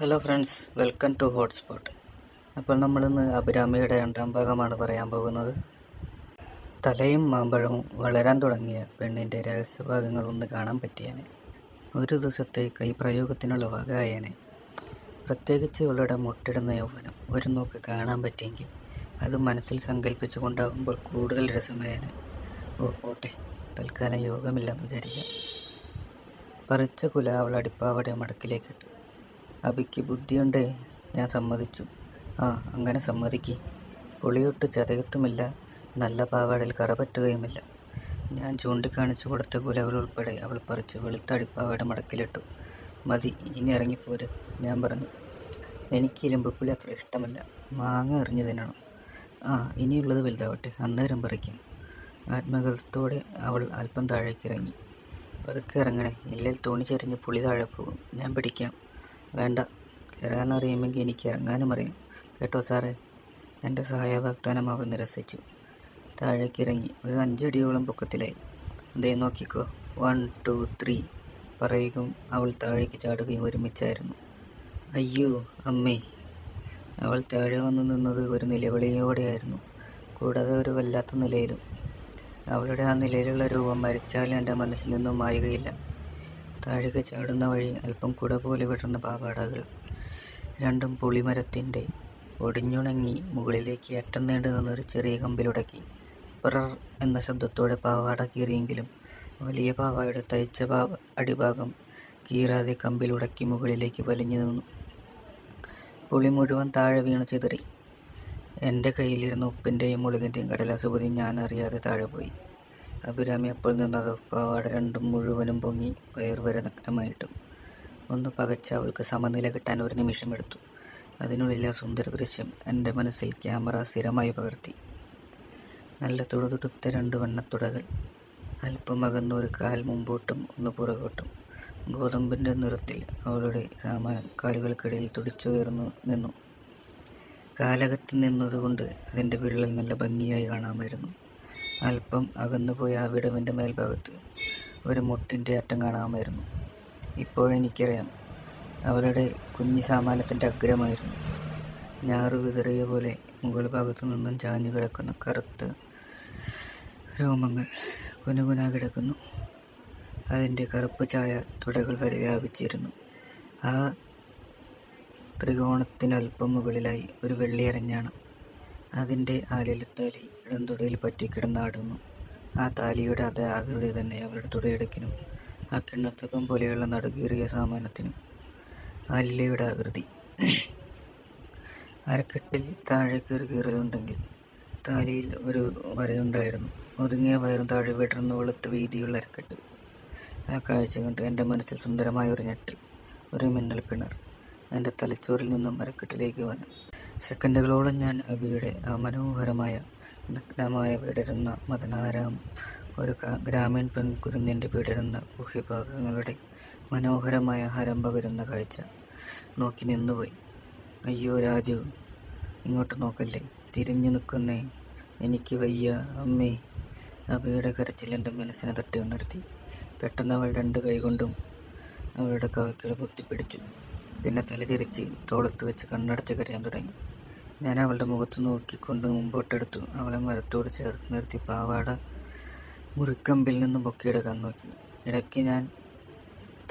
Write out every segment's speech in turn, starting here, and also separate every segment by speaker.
Speaker 1: Hello friends welcome to hotspot അപ്പോൾ നമ്മളിന്ന് അഭിരാമിയുടെ രണ്ടാം ഭാഗമാണ് പറയാൻ പോകുന്നത്. തലയും മാമ്പഴവും വളരാൻ തുടങ്ങിയ പെണ്ണിന്റെ രഹസ്യഭാഗങ്ങൾ ഒന്ന് കാണാൻ പറ്റിയേനെ. ഒരു ദിവസത്തെ കൈപ്രയോഗത്തിനുള്ള വകയായേനെ. പ്രത്യേകിച്ച് ഇവളുടെ മുട്ടിടുന്ന യൗവനം ഒരു നോക്ക് കാണാൻ പറ്റിയെങ്കിൽ അത് മനസ്സിൽ സങ്കല്പിച്ചു കൊണ്ടാകുമ്പോൾ കൂടുതൽ രസമായേനെ. ഓ പോട്ടെ തൽക്കാലം യോഗമില്ലെന്ന് വിചാരിക്കാം. പറിച്ച കുല അവൾ അടിപ്പാവടെ മടക്കിലേക്കിട്ടു അബിക്ക് ബുദ്ധിയുണ്ടേ. ഞാൻ സമ്മതിച്ചു. ആ അങ്ങനെ സമ്മതിക്ക്. പുളിയൊട്ട് ചതയത്തുമില്ല. നല്ല പാവാടയിൽ കറ പറ്റുകയുമില്ല ഞാൻ ചൂണ്ടിക്കാണിച്ചു കൊടുത്ത കുലകൾ ഉൾപ്പെടെ അവൾ പറിച്ച് വെളുത്തടിപ്പാവയുടെ മടക്കിലിട്ടു. മതി ഇനി ഇറങ്ങിപ്പോര് ഞാൻ പറഞ്ഞു. എനിക്ക് ഇരുമ്പുപ്പുളി അത്ര ഇഷ്ടമല്ല. മാങ്ങ എറിഞ്ഞു തിന്നണം. ആ ഇനിയുള്ളത് വലുതാവട്ടെ അന്നേരം പറിക്കാം. ആത്മഗതത്തോടെ അവൾ അല്പം താഴേക്ക് ഇറങ്ങി പതുക്കെ ഇറങ്ങണേ ഇല്ലെങ്കിൽ തുണി ചെരിഞ്ഞ് പുളി താഴെ പോകും. ഞാൻ പിടിക്കാം. വേണ്ട. കയറാൻ അറിയുമെങ്കിൽ എനിക്ക് ഇറങ്ങാനും അറിയാം. കേട്ടോ സാറേ. എന്റെ സഹായ വാഗ്ദാനം അവൾ നിരസിച്ചു. താഴേക്കിറങ്ങി. ഒരു അഞ്ചടിയോളം പൊക്കത്തിലായി. അതേ നോക്കിക്കോ. One two three. പറയുകയും അവൾ താഴേക്ക് ചാടുകയും ഒരുമിച്ചായിരുന്നു. അയ്യോ അമ്മേ. അവൾ താഴെ വന്നു നിന്നത് ഒരു നിലവിളിയോടെയായിരുന്നു. കൂടാതെ ഒരു വല്ലാത്ത നിലയിലും. അവളുടെ ആ നിലയിലുള്ള രൂപം മരിച്ചാലും എന്റെ മനസ്സിൽ നിന്നും മായുകയില്ല. താഴേക്ക് ചാടുന്ന വഴി അല്പം കുട പോലെ വിടർന്ന പാവാടകൾ രണ്ടും പുളിമരത്തിന്റെ ഒടിഞ്ഞുണങ്ങി മുകളിലേക്ക് അറ്റം നീണ്ടു നിന്നൊരു ചെറിയ കമ്പിലുടക്കി. പിറർ എന്ന ശബ്ദത്തോടെ പാവാട കീറിയെങ്കിലും വലിയ പാവായുടെ തയ്ച്ച പാവ അടിഭാഗം കീറാതെ കമ്പിലുടക്കി മുകളിലേക്ക് വലിഞ്ഞു നിന്നു. പുളി മുഴുവൻ താഴെ വീണു ചിതറി. എന്റെ കയ്യിലിരുന്ന ഉപ്പിന്റെയും മുളകിന്റെയും കടലാസുപതി ഞാൻ അറിയാതെ താഴെ പോയി. അഭിരാമി അപ്പോൾ നിന്നത് പാവാട രണ്ടും മുഴുവനും പൊങ്ങി വയറുവരെ വരെ നഗ്നമായിട്ടും. ഒന്ന് പകച്ച അവൾക്ക് സമനില കിട്ടാൻ ഒരു നിമിഷമെടുത്തു അതിനുള്ളിലെ സുന്ദര ദൃശ്യം എന്റെ മനസ്സിൽ ക്യാമറ സ്ഥിരമായി പകർത്തി. നല്ല തുടുതുടുത്ത രണ്ട് വണ്ണത്തുടകൾ. അല്പം ഒരു കാൽ മുമ്പോട്ടും ഒന്ന് പുറകോട്ടും. ഗോതമ്പിന്റെ നിറത്തിൽ അവളുടെ സാമാനം കാലുകൾക്കിടയിൽ തുടിച്ചുയർന്നു നിന്നു. കാലകത്ത് നിന്നതുകൊണ്ട് അതിന്റെ വിള്ളൽ നല്ല ഭംഗിയായി കാണാമായിരുന്നു. അല്പം അകന്നുപോയ ആ വിടവിന്റെ മേൽഭാഗത്ത് ഒരു മുട്ടിന്റെ അറ്റം കാണാമായിരുന്നു. ഇപ്പോഴെനിക്കറിയാം അവളുടെ കുഞ്ഞു സാമാനത്തിന്റെ അഗ്രമായിരുന്നു. ഞാറു വിതറിയ പോലെ മുകൾ ഭാഗത്തു നിന്നും ചാഞ്ഞു കിടക്കുന്ന കറുത്ത രോമങ്ങൾ കുനുകുനാ കിടക്കുന്നു. അതിന്റെ കറുപ്പ് ചായ തുടകൾ വരെ വ്യാപിച്ചിരുന്നു. ആ ത്രികോണത്തിനല്പം മുകളിലായി ഒരു വെള്ളിയരഞ്ഞാണ് അതിന്റെ ആലിലത്താലി തുടയിൽ പറ്റിക്കിടന്നാടുന്നു ആ താലിയുടെ അതേ ആകൃതി തന്നെ അവരുടെ തുടയിടക്കിനും ആ കിണ്ണത്തപ്പം പോലെയുള്ള നടുകീറിയ സാമാനത്തിനും. ആ ലില്ലയുടെ ആകൃതി. അരക്കെട്ടിൽ താഴേക്ക് ഒരു കീറലുണ്ടെങ്കിൽ താലിയിൽ ഒരു വരയുണ്ടായിരുന്നു. ഒതുങ്ങിയ വയറും താഴെ വിടർന്ന് വെളുത്ത വീതിയുള്ള അരക്കെട്ട്. ആ കാഴ്ച കണ്ട് എന്റെ മനസ്സിൽ സുന്ദരമായ ഒരു ഞെട്ടൽ ഒരു മിന്നൽ പിണർ എന്റെ തലച്ചോറിൽ നിന്നും അരക്കെട്ടിലേക്ക് വന്നു. സെക്കൻഡുകളോളം ഞാൻ അബിയുടെ ആ മനോഹരമായ നഗ്നമായ വീടിരുന്ന മദനാരാം ഒരു ഗ്രാമീൺ പെൺകുരുന്നിന്റെ വീടിരുന്ന ഗുഹ്യഭാഗങ്ങളുടെ മനോഹരമായ ഹരം പകരുന്ന കാഴ്ച നോക്കി നിന്നുപോയി. അയ്യോ രാജു ഇങ്ങോട്ട് നോക്കല്ലേ? തിരിഞ്ഞു നിൽക്കുന്നേ. എനിക്ക് വയ്യ അമ്മേ. അവയുടെ കരച്ചിൽ എന്റെ മനസ്സിനെ തട്ടി ഉണർത്തി. പെട്ടെന്ന് അവൾ രണ്ട് കൈകൊണ്ടും അവളുടെ കവക്കിള പൊത്തിപ്പിടിച്ചു. പിന്നെ തല തിരിച്ച് തോളത്ത് വെച്ച് കണ്ണടച്ച് കരയാൻ തുടങ്ങി. ഞാൻ അവളുടെ മുഖത്ത് നോക്കിക്കൊണ്ട് മുമ്പോട്ടെടുത്തു. അവളെ മരത്തോട് ചേർത്ത് നിർത്തി പാവാട മുറിക്കമ്പിൽ നിന്ന് പൊക്കിയെടുക്കാൻ നോക്കി ഇടയ്ക്ക് ഞാൻ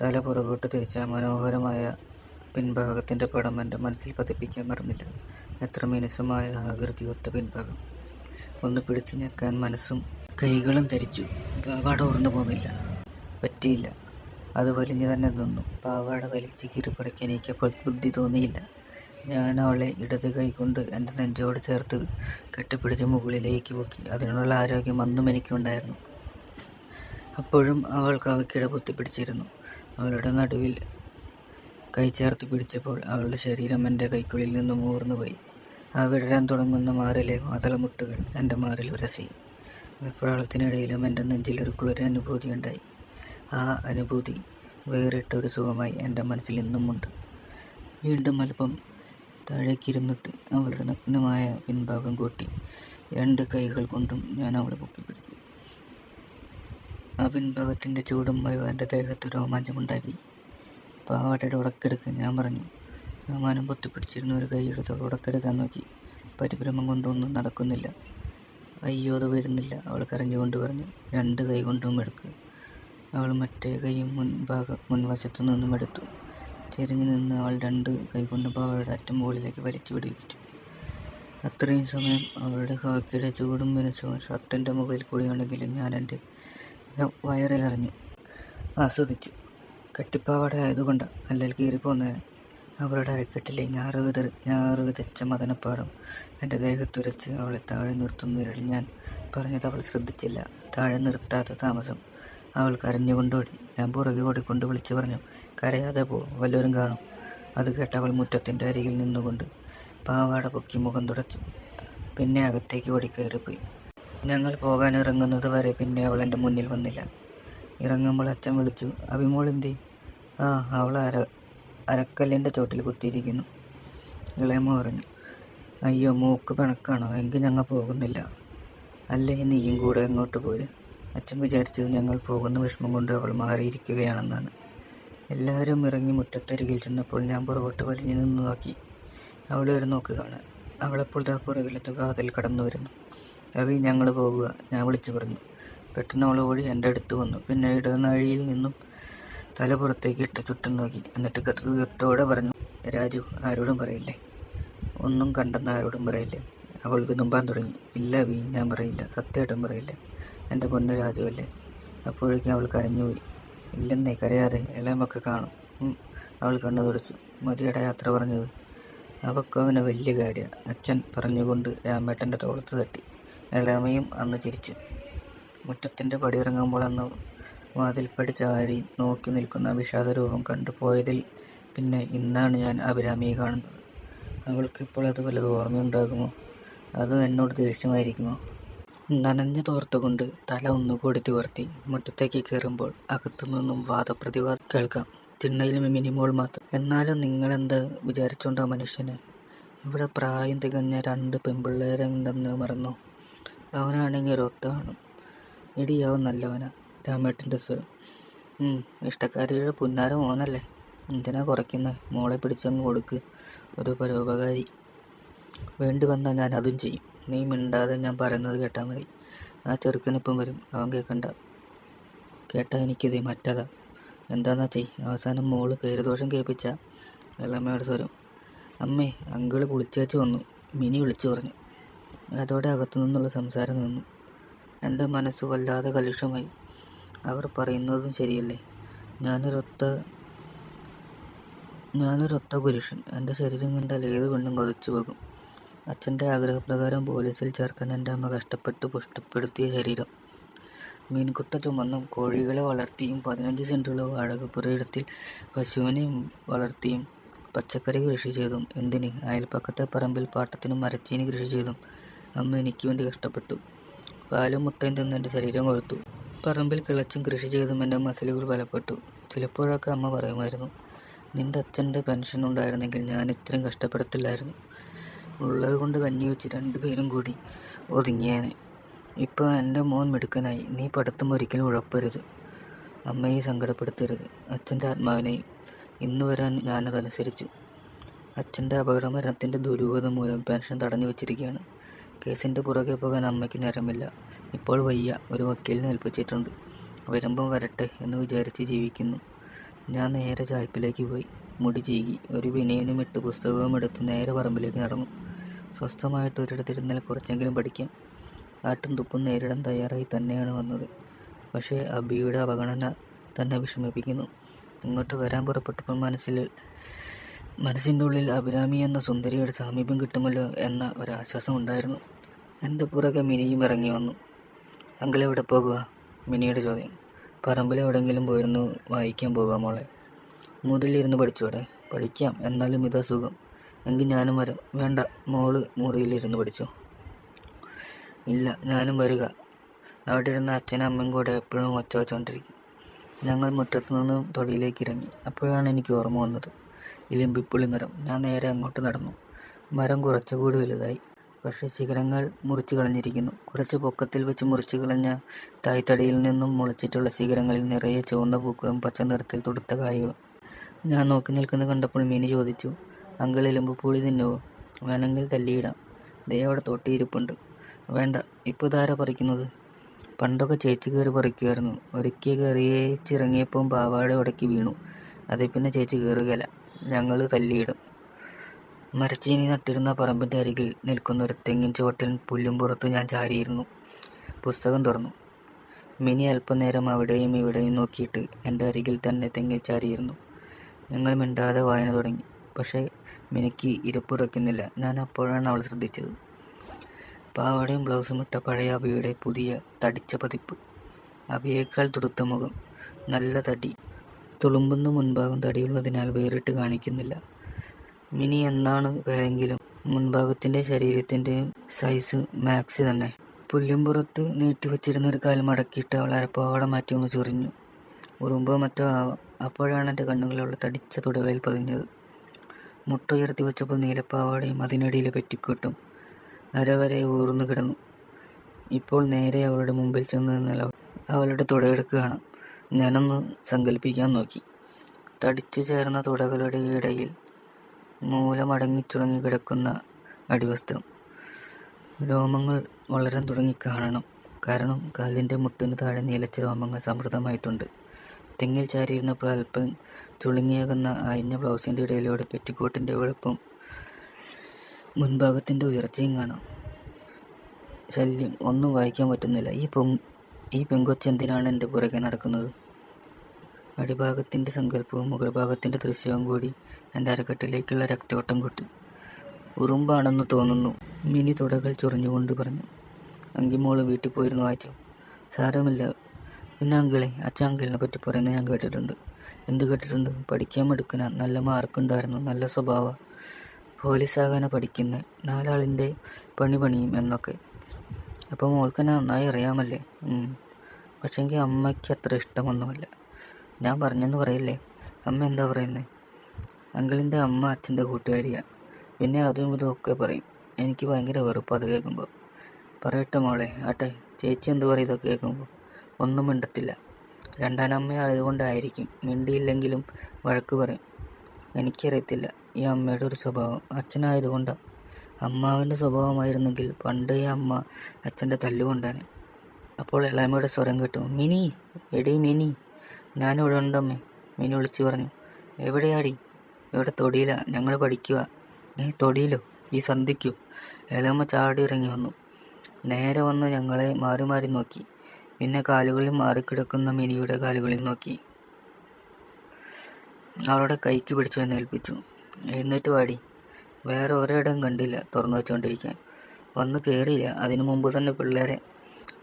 Speaker 1: തല പുറകോട്ട് തിരിച്ച മനോഹരമായ പിൻഭാഗത്തിന്റെ പടം എന്റെ മനസ്സിൽ പതിപ്പിക്കാൻ മറന്നില്ല. എത്ര മിനുസമായ ആകൃതി ഒത്ത പിൻഭാഗം. ഒന്ന് പിടിച്ചു ഞെക്കാൻ മനസ്സും കൈകളും ധരിച്ചു. പാവാട ഓർന്നു പോകുന്നില്ല പറ്റിയില്ല. അത് വലിഞ്ഞു തന്നെ നിന്നു. പാവാട വലിച്ച് കീറിപ്പറിക്കാൻ എനിക്കപ്പോൾ ബുദ്ധി തോന്നിയില്ല. ഞാൻ അവളെ ഇടത് കൈകൊണ്ട് എന്റെ നെഞ്ചോട് ചേർത്ത് കെട്ടിപ്പിടിച്ച് മുകളിലേക്ക് പൊക്കി. അതിനുള്ള ആരോഗ്യം അന്നും എനിക്കുണ്ടായിരുന്നു. അപ്പോഴും അവൾ കവക്കിട പൊത്തിപ്പിടിച്ചിരുന്നു അവളുടെ നടുവിൽ കൈ ചേർത്ത് പിടിച്ചപ്പോൾ അവളുടെ ശരീരം എന്റെ കൈക്കുള്ളിൽ നിന്നും ഊർന്നുപോയി. ആ വിടരാൻ തുടങ്ങുന്ന മാറിലെ മാതളമുട്ടുകൾ എന്റെ മാറിൽ ഉരസി. വെപ്രാളത്തിനിടയിലും എന്റെ നെഞ്ചിൽ ഒരു കുളിര അനുഭൂതി ഉണ്ടായി. ആ അനുഭൂതി വേറിട്ടൊരു സുഖമായി എന്റെ മനസ്സിൽ ഇന്നുമുണ്ട്. വീണ്ടും അല്പം താഴേക്കിരുന്നിട്ട് അവളുടെ നഗ്നമായ പിൻഭാഗം കൂട്ടി രണ്ട് കൈകൾ കൊണ്ടും ഞാൻ അവളെ പൊക്കിപ്പിടിച്ചു. ആ പിൻഭാഗത്തിന്റെ ചൂടും മയോ എന്റെ ദേഹത്ത് രോമാഞ്ചമുണ്ടാക്കി പാവാടയുടെ ഉടക്കെടുക്ക് ഞാൻ പറഞ്ഞു സാമാനം പൊത്തിപ്പിടിച്ചിരുന്ന ഒരു കൈ എടുത്ത് അവൾ ഉടക്കെടുക്കാൻ നോക്കി. പരിഭ്രമം കൊണ്ടൊന്നും നടക്കുന്നില്ല. അയ്യോ അത് വരുന്നില്ല അവൾ കരഞ്ഞുകൊണ്ട് പറഞ്ഞു. രണ്ട് കൈ കൊണ്ടും എടുക്കുക അവൾ മറ്റേ കൈയും മുൻഭാഗം മുൻവശത്തു നിന്നും എടുത്തു. ചെരിഞ്ഞു നിന്ന് അവൾ രണ്ട് കൈകൊണ്ട് പാവയുടെ അറ്റം മുകളിലേക്ക് വലിച്ചു പിടിപ്പിച്ചു. അത്രയും സമയം അവളുടെ കാക്കിയുടെ ചൂടും മിനുസവും ഷർട്ടിന്റെ മുകളിൽ കൂടിയുണ്ടെങ്കിലും ഞാൻ എന്റെ വയറിലറിഞ്ഞു. ആസ്വദിച്ചു. കെട്ടിപ്പാവട ആയതുകൊണ്ട് അല്ലെങ്കിൽ കീറിപ്പോന്നേനെ അവളുടെ അരക്കെട്ടിലെ ഞാറ് വിതറി ഞാറ് വിതച്ച മദനപ്പാടം എന്റെ ദേഹത്തുരച്ച് അവളെ താഴെ നിർത്തുന്നതിനിടയിൽ ഞാൻ പറഞ്ഞത് അവൾ ശ്രദ്ധിച്ചില്ല. താഴെ നിർത്താത്ത താമസം അവൾ കരഞ്ഞുകൊണ്ടോടി. ഞാൻ പുറകെ ഓടിക്കൊണ്ട് വിളിച്ചു പറഞ്ഞു കരയാതെ പോ വല്ലവരും കാണും. അത് കേട്ട് അവൾ മുറ്റത്തിന്റെ അരികിൽ നിന്നുകൊണ്ട് പാവാട പൊക്കി മുഖം തുടച്ചു. പിന്നെ അകത്തേക്ക് ഓടിക്കയറിപ്പോയി. ഞങ്ങൾ പോകാൻ ഇറങ്ങുന്നത് വരെ പിന്നെ അവൾ എന്റെ മുന്നിൽ വന്നില്ല. ഇറങ്ങുമ്പോൾ അച്ഛൻ വിളിച്ചു അഭിമോൾ എന്തേ? ആ അവൾ അര അരക്കല്ലിന്റെ ചോട്ടിൽ കുത്തിയിരിക്കുന്നു ഇളയമ്മ പറഞ്ഞു. അയ്യോ മൂക്ക് പിണക്കാണോ? എങ്കിൽ ഞങ്ങൾ പോകുന്നില്ല. അല്ലെങ്കിൽ നീയും കൂടെ അങ്ങോട്ട് പോര്. അച്ഛൻ വിചാരിച്ചത് ഞങ്ങൾ പോകുന്ന വിഷമം കൊണ്ട് അവൾ മാറിയിരിക്കുകയാണെന്നാണ്. എല്ലാവരും ഇറങ്ങി മുറ്റത്തരികിൽ ചെന്നപ്പോൾ ഞാൻ പുറകോട്ട് വലിഞ്ഞു നിന്ന് നോക്കി. അവളെ ഒരു നോക്ക് കാണാൻ. അവളപ്പോൾ ദാ പുറകിലത്തെ വാതിൽ കടന്നു വരുന്നു. രവി ഞങ്ങൾ പോകുക ഞാൻ വിളിച്ചു പറഞ്ഞു. പെട്ടെന്ന് അവൾ ഓടി എന്റെ അടുത്ത് വന്നു. പിന്നെ ഇടനാഴിയിൽ നിന്നും തല പുറത്തേക്ക് ഇട്ട് ചുറ്റും നോക്കി. എന്നിട്ട് കത്തോടെ പറഞ്ഞു രാജു ആരോടും പറയില്ലേ? ഒന്നും കണ്ടെന്ന് ആരോടും പറയില്ലേ? അവൾ വിതുമ്പാൻ തുടങ്ങി. ഇല്ല വി ഞാൻ പറയില്ല. സത്യമായിട്ടും പറയില്ല. എന്റെ പൊന്നു രാജുവല്ലേ അപ്പോഴേക്കും അവൾ കരഞ്ഞുപോയി. ഇല്ലെന്നേ കരയാതെ. ഇളയമൊക്കെ കാണും. അവൾ കണ്ണു തുടച്ചു. മതിയുടെ യാത്ര പറഞ്ഞത്. അവക്കവന് വലിയ കാര്യം. അച്ഛൻ പറഞ്ഞുകൊണ്ട് രാമേട്ടന്റെ തോളത്ത് തട്ടി. ഇളമയും അന്ന് ചിരിച്ചു. മുറ്റത്തിന്റെ പടിയിറങ്ങുമ്പോൾ അന്ന് വാതിൽപ്പടി ചാരി നോക്കി നിൽക്കുന്ന വിഷാദരൂപം കണ്ടു പോയതിൽ പിന്നെ ഇന്നാണ് ഞാൻ അഭിരാമിയെ കാണുന്നത്. അവൾക്കിപ്പോൾ അത് വല്ലതും ഓർമ്മയുണ്ടാകുമോ? അതും എന്നോട് ദേഷ്യമായിരിക്കുമോ? നനഞ്ഞു തോർത്തുകൊണ്ട് തല ഒന്നുകൂടി തുവർത്തി മുറ്റത്തേക്ക് കയറുമ്പോൾ അകത്തു നിന്നും വാദപ്രതിവാദം കേൾക്കാം. തിണ്ണയിലും മിനിമോൾ മാത്രം. എന്നാലും നിങ്ങളെന്ത് വിചാരിച്ചുകൊണ്ട് ആ മനുഷ്യന്? ഇവിടെ പ്രായം തികഞ്ഞ രണ്ട് പെൺപിള്ളേരുണ്ടെന്ന് മറന്നു? അവനാണെങ്കിൽ ഒരു എടി അവൻ നല്ലവനാ. രാമേട്ടന്റെ സ്വരം. ഇഷ്ടക്കാരിയുടെ പുന്നാരം മോനല്ലേ? എന്തിനാ കുറയ്ക്കുന്നത് മോളെ പിടിച്ചങ്ങ് കൊടുക്ക്. ഒരു പരോപകാരി. വേണ്ടി വന്നാൽ ഞാൻ അതും ചെയ്യും. നീ മിണ്ടാതെ ഞാൻ പറയുന്നത് കേട്ടാൽ മതി. ആ ചെറുക്കനിപ്പം വരും. അവൻ കേൾക്കണ്ട കേട്ടാ എനിക്കിത് മറ്റതാ. എന്താന്നാ ചെയ്. അവസാനം മോൾ പേരുദോഷം കേൾപ്പിച്ച വെള്ളമ്മയുടെ സ്വരം. അമ്മേ അങ്കിൾ കുളിച്ചേച്ച് വന്നു. മിനി വിളിച്ചു പറഞ്ഞു. അതോടെ അകത്തു നിന്നുള്ള സംസാരം നിന്നു. എന്റെ മനസ്സ് വല്ലാതെ കലുഷമായി. അവർ പറയുന്നതും ശരിയല്ലേ? ഞാനൊരൊത്ത ഞാനൊരൊത്ത പുരുഷൻ. എന്റെ ശരീരം കണ്ടാൽ ഏത് പെണ്ണും കൊതിച്ചു പോകും. അച്ഛന്റെ ആഗ്രഹപ്രകാരം പോലീസിൽ ചേർക്കാൻ എന്റെ അമ്മ കഷ്ടപ്പെട്ട് പുഷ്ടപ്പെടുത്തിയ ശരീരം. മീൻകുട്ട ചുമന്നും കോഴികളെ വളർത്തിയും പതിനഞ്ച് സെന്റുള്ള വാടകപ്പുരയിടത്തിൽ പശുവിനെയും വളർത്തിയും പച്ചക്കറി കൃഷി ചെയ്തും. എന്തിന്? അയൽപ്പക്കത്തെ പറമ്പിൽ പാട്ടത്തിനും മരച്ചീനി കൃഷി ചെയ്തും അമ്മ എനിക്ക് വേണ്ടി കഷ്ടപ്പെട്ടു. പാലും മുട്ടയും തിന്ന് എന്റെ ശരീരം കൊഴുത്തു. പറമ്പിൽ കിളച്ചും കൃഷി ചെയ്തും എന്റെ മസിലുകൾ ബലപ്പെട്ടു. ചിലപ്പോഴൊക്കെ അമ്മ പറയുമായിരുന്നു നിന്റെ അച്ഛന്റെ പെൻഷൻ ഉണ്ടായിരുന്നെങ്കിൽ ഞാൻ ഇത്രയും കഷ്ടപ്പെടത്തില്ലായിരുന്നു. ഉള്ളത് കൊണ്ട് കഞ്ഞി വെച്ച് രണ്ടുപേരും കൂടി ഒതുങ്ങിയേനെ. ഇപ്പോൾ എന്റെ മോൻ മിടുക്കനായി. നീ പഠിത്തം ഒരിക്കലും ഉഴപ്പരുത്. അമ്മയെ സങ്കടപ്പെടുത്തരുത്. അച്ഛന്റെ ആത്മാവിനെയും ഇന്ന് വരാൻ ഞാനതനുസരിച്ചു. അച്ഛന്റെ അപകട മരണത്തിന്റെ ദുരൂഹത മൂലം പെൻഷൻ തടഞ്ഞു വെച്ചിരിക്കുകയാണ്. കേസിന്റെ പുറകെ പോകാൻ അമ്മയ്ക്ക് നേരമില്ല. ഇപ്പോൾ വയ്യ. ഒരു വക്കീലിനെ ഏൽപ്പിച്ചിട്ടുണ്ട്. വരുമ്പം വരട്ടെ എന്ന് വിചാരിച്ച് ജീവിക്കുന്നു. ഞാൻ നേരെ ചായ്പിലേക്ക് പോയി. മുടി ചീകി. ഒരു വിനയനും ഇട്ട് പുസ്തകവും എടുത്ത് നേരെ പറമ്പിലേക്ക് നടന്നു. സ്വസ്ഥമായിട്ട് ഒരിടത്തിരുന്നാൽ കുറച്ചെങ്കിലും പഠിക്കാം. ആട്ടും തുപ്പും നേരിടാൻ തയ്യാറായി തന്നെയാണ് വന്നത്. പക്ഷേ അബിയുടെ അവഗണന തന്നെ വിഷമിപ്പിക്കുന്നു. ഇങ്ങോട്ട് വരാൻ പുറപ്പെട്ടപ്പോൾ മനസ്സിൽ മനസ്സിന്റെ ഉള്ളിൽ അഭിരാമി എന്ന സുന്ദരിയുടെ സാമീപ്യം കിട്ടുമല്ലോ എന്ന ഒരാശ്വാസം ഉണ്ടായിരുന്നു. എന്റെ പുറകെ മിനിയും ഇറങ്ങി വന്നു. അങ്കിൾ എവിടെ പോകുക മിനിയുടെ ചോദ്യം. പറമ്പിൽ എവിടെയെങ്കിലും പോയിരുന്നു വായിക്കാൻ പോകുക മോളെ. മുറിയിലിരുന്ന് പഠിച്ചോടെ? പഠിക്കാം. എന്നാലും ഇതാ സുഖം. എങ്കിൽ ഞാനും വരാം. വേണ്ട മോൾ മുറിയിലിരുന്ന് പഠിച്ചോ. ഇല്ല ഞാനും വരിക. അവിടെ ഇരുന്ന അച്ഛനും അമ്മയും കൂടെ എപ്പോഴും ഒച്ച വെച്ചുകൊണ്ടിരിക്കും ഞങ്ങൾ മുറ്റത്തു നിന്ന് തൊടിയിലേക്ക് ഇറങ്ങി. അപ്പോഴാണ് എനിക്ക് ഓർമ്മ വന്നത്. ഇലിമ്പിപ്പുളി മരം. ഞാൻ നേരെ അങ്ങോട്ട് നടന്നു. മരം കുറച്ചുകൂടി വലുതായി. പക്ഷേ ശിഖരങ്ങൾ മുറിച്ചു കളഞ്ഞിരിക്കുന്നു. കുറച്ച് പൊക്കത്തിൽ വെച്ച് മുറിച്ചു കളഞ്ഞ തായ്തടിയിൽ നിന്നും മുളച്ചിട്ടുള്ള ശിഖരങ്ങളിൽ നിറയെ ചുവന്ന പൂക്കളും പച്ച നിറത്തിൽ തുടുത്ത കായകളും. ഞാൻ നോക്കി നിൽക്കുന്നത് കണ്ടപ്പോൾ മിനി ചോദിച്ചു അങ്കിൾ പുളി തിന്നുവോ? വേണമെങ്കിൽ തല്ലിയിടാം. ദേ അവിടെ തൊട്ടിയിരിപ്പുണ്ട്. വേണ്ട ഇപ്പോൾ ഇതാരാ പറിക്കുന്നത്? പണ്ടൊക്കെ ചേച്ചി കയറി പറിക്കുമായിരുന്നു ഒരിക്കൽ കയറിയേച്ചിറങ്ങിയപ്പം പാവാട ഉടക്കി വീണു. അതിൽ പിന്നെ ചേച്ചി കയറുകയില്ല. ഞങ്ങൾ തല്ലിയിടും. മരച്ചീനി നട്ടിരുന്ന പറമ്പിന്റെ അരികിൽ നിൽക്കുന്ന ഒരു തെങ്ങിൻ ചുവട്ടിൽ പുല്ലും പുറത്ത് ഞാൻ ചാരിയിരുന്നു. പുസ്തകം തുറന്നു. മിനി അല്പനേരം അവിടെയും ഇവിടെയും നോക്കിയിട്ട് എന്റെ അരികിൽ തന്നെ തെങ്ങിൽ ചാരിയിരുന്നു. ഞങ്ങൾ മിണ്ടാതെ വായന തുടങ്ങി. പക്ഷേ മിനിക്ക് ഉറക്കുന്നില്ല ഞാൻ അപ്പോഴാണ് അവൾ ശ്രദ്ധിച്ചത്. പാവാടയും ബ്ലൗസും ഇട്ട പഴയ അബിയുടെ പുതിയ തടിച്ച പതിപ്പ്. അബിയേക്കാൾ തുടുത്ത മുഖം. നല്ല തടി. തുളുമ്പുന്ന മുൻഭാഗം തടിയുള്ളതിനാൽ വേറിട്ട് കാണിക്കുന്നില്ല. മിനി എന്നാണ് പേരെങ്കിലും മുൻഭാഗത്തിന്റെ ശരീരത്തിന്റെയും സൈസ് മാക്സ് തന്നെ. പുല്ലുംപുറത്ത് നീട്ടിവെച്ചിരുന്ന ഒരു കാൽ മടക്കിയിട്ട് അവൾ അരപ്പാവട മാറ്റി ഒന്ന് ചൊറിഞ്ഞു. ഉറുമ്പോ മറ്റോ ആവാം. അപ്പോഴാണ് എന്റെ കണ്ണുകളുള്ള തടിച്ച തുടകളിൽ പതിഞ്ഞത്. മുട്ട ഉയർത്തി വെച്ചപ്പോൾ നീലപ്പാവാടയും അതിനിടയിലെ പെറ്റിക്കെട്ടും. അരവരെ ഊർന്നു കിടന്നു. ഇപ്പോൾ നേരെ അവളുടെ മുമ്പിൽ ചെന്ന് നിന്നാൽ അവ- അവളുടെ തുടയെടുക്കുകയാണ് ഞാനൊന്ന് സങ്കല്പിക്കാൻ നോക്കി. തടിച്ചു ചേർന്ന തുടകളുടെ ഇടയിൽ മൂലമടങ്ങി ചുണങ്ങി കിടക്കുന്ന അടിവസ്ത്രം. രോമങ്ങൾ വളരാൻ തുടങ്ങി കാണണം. കാരണം കാലിന്റെ മുട്ടിന് താഴെ നീലച്ച രോമങ്ങൾ സമൃദ്ധമായിട്ടുണ്ട്. തെങ്ങിൽ ചാരിയിരുന്നപ്പോൾ അല്പം ചുളുങ്ങിയാകുന്ന അയഞ്ഞ ബ്ലൗസിന്റെ ഇടയിലൂടെ പെറ്റിക്കോട്ടിന്റെ വെളുപ്പും മുൻഭാഗത്തിന്റെ ഉയർച്ചയും കാണാം. ശല്യം. ഒന്നും വായിക്കാൻ പറ്റുന്നില്ല. ഈ പൊ ഈ പെങ്കൊച്ചെന്തിനാണ് എന്റെ പുറകെ നടക്കുന്നത്? അടിഭാഗത്തിന്റെ സങ്കല്പവും മുകൾ ഭാഗത്തിന്റെ ദൃശ്യവും കൂടി എന്റെ അരക്കെട്ടിലേക്കുള്ള രക്തയോട്ടം കൂട്ടി. ഉറുമ്പാണെന്ന് തോന്നുന്നു. മിനി തുടകൾ ചൊറിഞ്ഞുകൊണ്ട് പറഞ്ഞു അങ്കിമോൾ വീട്ടിൽ പോയിരുന്നു വായിച്ചു. സാരമില്ല. പിന്നെ അങ്കിളെ അച്ഛൻ അങ്കിളിനെ പറ്റി പറയുന്നത് ഞാൻ കേട്ടിട്ടുണ്ട്. എന്ത് കേട്ടിട്ടുണ്ട്? പഠിക്കാൻ എടുക്കുന്ന നല്ല മാർക്കുണ്ടായിരുന്നു നല്ല സ്വഭാവ. പോലീസാകാനാ പഠിക്കുന്ന. നാലാളിന്റെ പണി പണിയും എന്നൊക്കെ. അപ്പോൾ മോൾക്ക് എന്നെ നന്നായി അറിയാമല്ലേ. പക്ഷേങ്കിൽ അമ്മയ്ക്ക് അത്ര ഇഷ്ടമൊന്നുമില്ല. ഞാൻ പറഞ്ഞെന്ന് പറയില്ലേ? അമ്മ എന്താ പറയുന്നത് അങ്കിളിന്റെ അമ്മ അച്ഛന്റെ കൂട്ടുകാരിയാണ് പിന്നെ അതും ഇതും ഒക്കെ പറയും. എനിക്ക് ഭയങ്കര വെറുപ്പ് അത് കേൾക്കുമ്പോൾ പറയട്ടെ മോളെ ആട്ടെ. ചേച്ചി എന്ത് പറയും ഇതൊക്കെ കേൾക്കുമ്പോൾ ഒന്നും മിണ്ടത്തില്ല. രണ്ടാനമ്മ ആയതുകൊണ്ടായിരിക്കും മിണ്ടിയില്ലെങ്കിലും വഴക്ക് പറയും. എനിക്കറിയത്തില്ല ഈ അമ്മയുടെ ഒരു സ്വഭാവം അച്ഛനായതുകൊണ്ടാണ് അമ്മാവന്റെ സ്വഭാവമായിരുന്നെങ്കിൽ പണ്ട് ഈ അമ്മ അച്ഛന്റെ തല്ലുകൊണ്ടാണ്. അപ്പോൾ ഇളയമ്മയുടെ സ്വരം കേട്ടു. മിനി എടി മിനി. ഞാൻ ഞാനിവിടെ ഉണ്ടമ്മേ മിനി വിളിച്ചു പറഞ്ഞു. എവിടെയാടി? ഇവിടെ തൊടിയില ഞങ്ങൾ പഠിക്കുക നീ തൊടിയിലോ? ഈ സന്ധിക്കൂ ഇളയമ്മ ചാടി ഇറങ്ങി വന്നു. നേരെ വന്ന് ഞങ്ങളെ മാറി മാറി നോക്കി. പിന്നെ കാലുകളിൽ മാറിക്കിടക്കുന്ന മിനിയുടെ കാലുകളിൽ നോക്കി. അവളുടെ കൈക്ക് പിടിച്ചു എന്നേൽപ്പിച്ചു എഴുന്നേറ്റ് വാടി. വേറെ ഒരിടം കണ്ടില്ല തുറന്നു വെച്ചുകൊണ്ടിരിക്കാൻ. വന്ന് കയറിയില്ല അതിനു മുമ്പ് തന്നെ പിള്ളേരെ.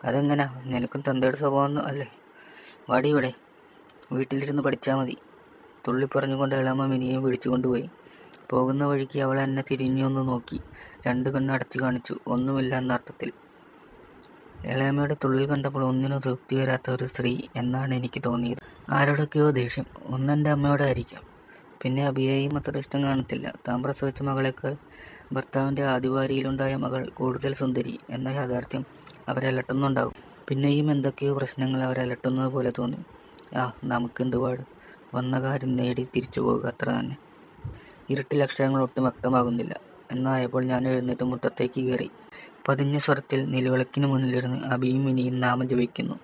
Speaker 1: അതെങ്ങനാ? നിനക്കും തന്തയുടെ സ്വഭാവം അല്ലേ? വാടി ഇവിടെ. വീട്ടിലിരുന്ന് പഠിച്ചാൽ മതി. തുള്ളി പറഞ്ഞുകൊണ്ട് ഇളമ മിനിയെ വിളിച്ചു കൊണ്ടുപോയി പോകുന്ന വഴിക്ക് അവൾ എന്നെ തിരിഞ്ഞൊന്ന് നോക്കി. രണ്ട് കണ്ണ് അടച്ചു കാണിച്ചു. ഒന്നുമില്ല എന്ന അർത്ഥത്തിൽ ഇളയമ്മയുടെ തുള്ളിൽ കണ്ടപ്പോൾ ഒന്നിനും തൃപ്തി വരാത്ത ഒരു സ്ത്രീ എന്നാണ് എനിക്ക് തോന്നിയത്. ആരോടൊക്കെയോ ദേഷ്യം. ഒന്നെന്റെ അമ്മയോടായിരിക്കാം പിന്നെ അഭിയേയും അത്ര ഇഷ്ടം കാണത്തില്ല. താൻ പ്രസവിച്ച മകളേക്കാൾ ഭർത്താവിന്റെ ആദിവാരിയിലുണ്ടായ മകൾ കൂടുതൽ സുന്ദരി എന്ന യാഥാർത്ഥ്യം അവരെ അലട്ടുന്നുണ്ടാകും. പിന്നെയും എന്തൊക്കെയോ പ്രശ്നങ്ങൾ അവരെ പോലെ തോന്നി. ആ നമുക്കെന്ത് പാട്. വന്ന കാര്യം നേടി തിരിച്ചു പോകുക അത്ര തന്നെ. ഇരുട്ടിൽ ഒട്ടും വ്യക്തമാകുന്നില്ല. എന്നായപ്പോൾ ഞാൻ എഴുന്നേറ്റ് മുറ്റത്തേക്ക് കയറി. പതിഞ്ഞ സ്വരത്തിൽ നിലവിളക്കിനു മുന്നിലിരുന്ന് അബിയും മിനിയും നാമം ജപിക്കുന്നു